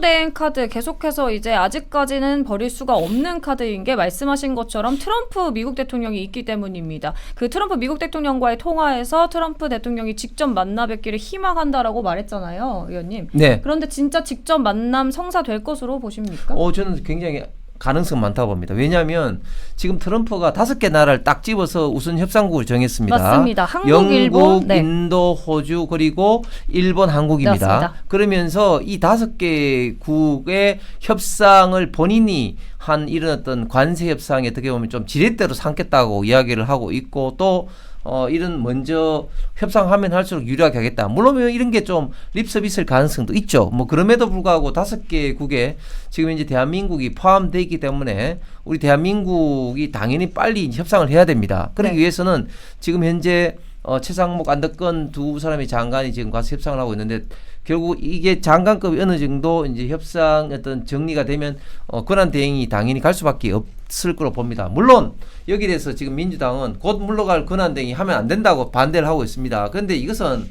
대행 카드 계속해서 이제 아직까지는 버릴 수가 없는 카드인 게 말씀하신 것처럼 트럼프 미국 대통령이 있기 때문입니다. 그 트럼프 미국 대통령과의 통화에서 트럼프 대통령이 직접 만나 뵙기를 희망한다라고 말했잖아요, 의원님. 네. 그런데 진짜 직접 만남 성사될 것으로 보십니까? 어, 저는 굉장히 가능성 많다고 봅니다. 왜냐하면 지금 트럼프가 다섯 개 나라를 딱 집어서 우선 협상국을 정했습니다. 맞습니다. 한국, 영국, 일본, 네. 인도, 호주 그리고 일본, 한국입니다. 맞습니다. 그러면서 이 다섯 개 국의 협상을 본인이 한 이런 어떤 관세 협상에 어떻게 보면 좀 지렛대로 삼겠다고 이야기를 하고 있고 또 어, 이런 먼저 협상하면 할수록 유리하게 하겠다. 물론 이런 게 좀 립서비스일 가능성도 있죠. 뭐 그럼에도 불구하고 다섯 개 국에 지금 이제 대한민국이 포함되어 있기 때문에 우리 대한민국이 당연히 빨리 협상을 해야 됩니다. 그러기 네. 위해서는 지금 현재 어, 최상목 안덕건 두 사람의 장관이 지금 가서 협상을 하고 있는데 결국 이게 장관급이 어느 정도 이제 협상 어떤 정리가 되면 어, 권한 대행이 당연히 갈 수밖에 없을 거로 봅니다. 물론 여기에 대해서 지금 민주당은 곧 물러갈 권한 대행이 하면 안 된다고 반대를 하고 있습니다. 그런데 이것은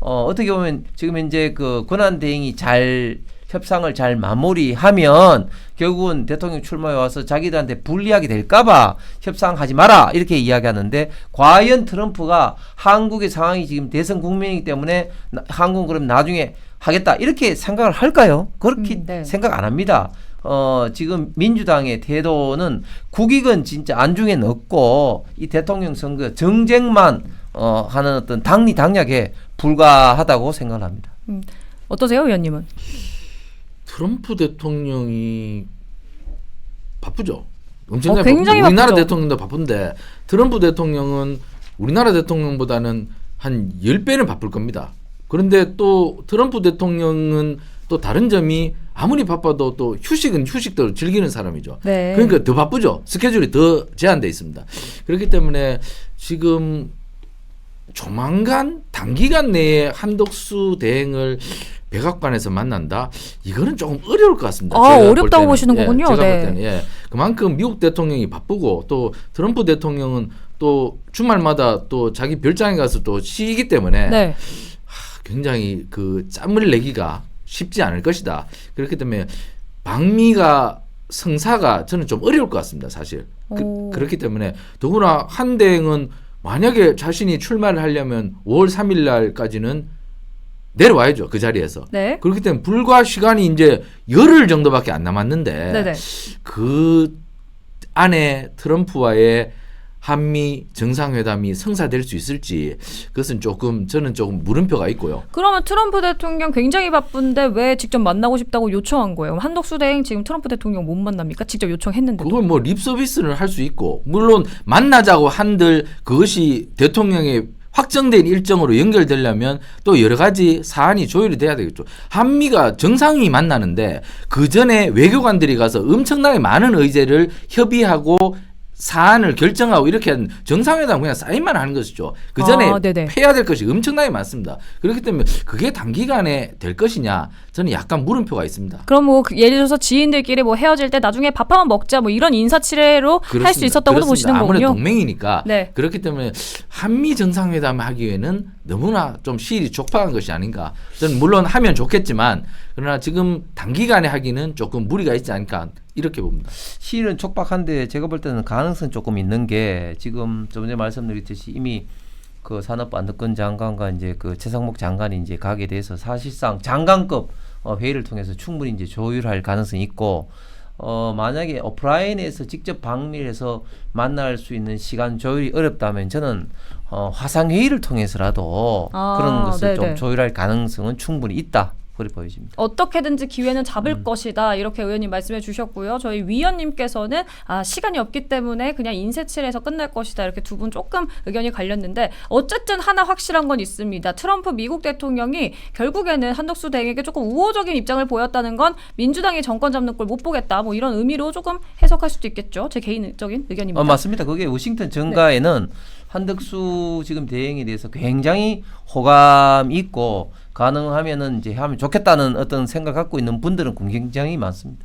어, 어떻게 보면 지금 현재 그 권한 대행이 잘 협상을 잘 마무리하면 결국은 대통령 출마에 와서 자기들한테 불리하게 될까봐 협상하지 마라 이렇게 이야기하는데 과연 트럼프가 한국의 상황이 지금 대선 국면이기 때문에 나- 한국은 그럼 나중에 하겠다 이렇게 생각을 할까요? 그렇게 음, 네. 생각 안 합니다. 어, 지금 민주당의 태도는 국익은 진짜 안중에 넣고 이 대통령 선거 정쟁만 어, 하는 어떤 당리 당략에 불과하다고 생각을 합니다. 어떠세요, 의원님은? 트럼프 대통령이 바쁘죠. 엄청나게 어, 굉장히 바쁘죠. 우리나라 바쁘죠. 대통령도 바쁜데 트럼프 대통령은 우리나라 대통령보다는 한 10배는 바쁠 겁니다. 그런데 또 트럼프 대통령은 또 다른 점이 아무리 바빠도 또 휴식은 휴식대로 즐기는 사람이죠. 네. 그러니까 더 바쁘죠. 스케줄이 더 제한돼 있습니다. 그렇기 때문에 지금 조만간 단기간 내에 한덕수 대행을 백악관에서 만난다. 이거는 조금 어려울 것 같습니다. 아, 어렵다고. 보시는 예, 거군요. 제가 네. 볼 때는 예. 그만큼 미국 대통령이 바쁘고 또 트럼프 대통령은 또 주말마다 또 자기 별장에 가서 또 쉬기 때문에 네. 굉장히 그 짬을 내기가 쉽지 않을 것이다. 그렇기 때문에 방미가 성사가 저는 좀 어려울 것 같습니다. 사실 오. 그, 렇기 때문에 더구나 한 대행은 만약에 자신이 출마를 하려면 5월 3일 날까지는 내려와야죠 그 자리에서. 네. 그렇기 때문에 불과 시간이 이제 열흘 정도밖에 안 남았는데 네네. 그 안에 트럼프와의 한미 정상회담이 성사될 수 있을지 그것은 조금 저는 조금 물음표가 있고요. 그러면 트럼프 대통령 굉장히 바쁜데 왜 직접 만나고 싶다고 요청한 거예요? 한덕수 대행 지금 트럼프 대통령 못 만납니까? 직접 요청했는데도. 그걸 뭐 립서비스를 할수 있고 물론 만나자고 한들 그것이 대통령의 확정된 일정으로 연결되려면 또 여러 가지 사안이 조율이 돼야 되겠죠. 한미가 정상이 만나는데 그 전에 외교관들이 가서 엄청나게 많은 의제를 협의하고 사안을 결정하고 이렇게 한 정상회담 그냥 사인만 하는 것이죠. 그 전에 아, 네네. 해야 될 것이 엄청나게 많습니다. 그렇기 때문에 그게 단기간에 될 것이냐 저는 약간 물음표가 있습니다. 그럼 뭐 그 예를 들어서 지인들끼리 뭐 헤어질 때 나중에 밥 한번 먹자 뭐 이런 인사치레로 할 수. 있었다고도. 보시는 아무래도 거군요. 동맹이니까 네. 그렇기 때문에 한미 정상회담 하기에는 너무나 좀 시일이 촉박한 것이 아닌가. 저는 물론 하면 좋겠지만 그러나 지금 단기간에 하기는 조금 무리가 있지 않을까 이렇게 봅니다. 실은 촉박한데 제가 볼 때는 가능성 조금 있는 게 지금 좀 전에 말씀드렸듯이 이미 그 산업부 안덕근 장관과 이제 그 최상목 장관이 이제 가게 돼서 사실상 장관급 어, 회의를 통해서 충분히 이제 조율할 가능성이 있고 어 만약에 오프라인에서 직접 방미해서 만날 수 있는 시간 조율이 어렵다면 저는 어 화상 회의를 통해서라도 아, 그런 것을 네네. 좀 조율할 가능성은 충분히 있다 그렇게 보여집니다. 어떻게든지 기회는 잡을 음. 것이다 이렇게 의원님 말씀해 주셨고요. 저희 위원님께서는 아 시간이 없기 때문에 그냥 인쇄칠해서 끝날 것이다 이렇게 두 분 조금 의견이 갈렸는데 어쨌든 하나 확실한 건 있습니다. 트럼프 미국 대통령이 결국에는 한덕수 대행에게 조금 우호적인 입장을 보였다는 건 민주당이 정권 잡는 꼴못 보겠다 뭐 이런 의미로 조금 해석할 수도 있겠죠. 제 개인적인 의견입니다. 어, 맞습니다. 그게 워싱턴 정가에는 한덕수 지금 대행에 대해서 굉장히 호감 있고 가능하면은 이제 하면 좋겠다는 어떤 생각 갖고 있는 분들은 굉장히 많습니다.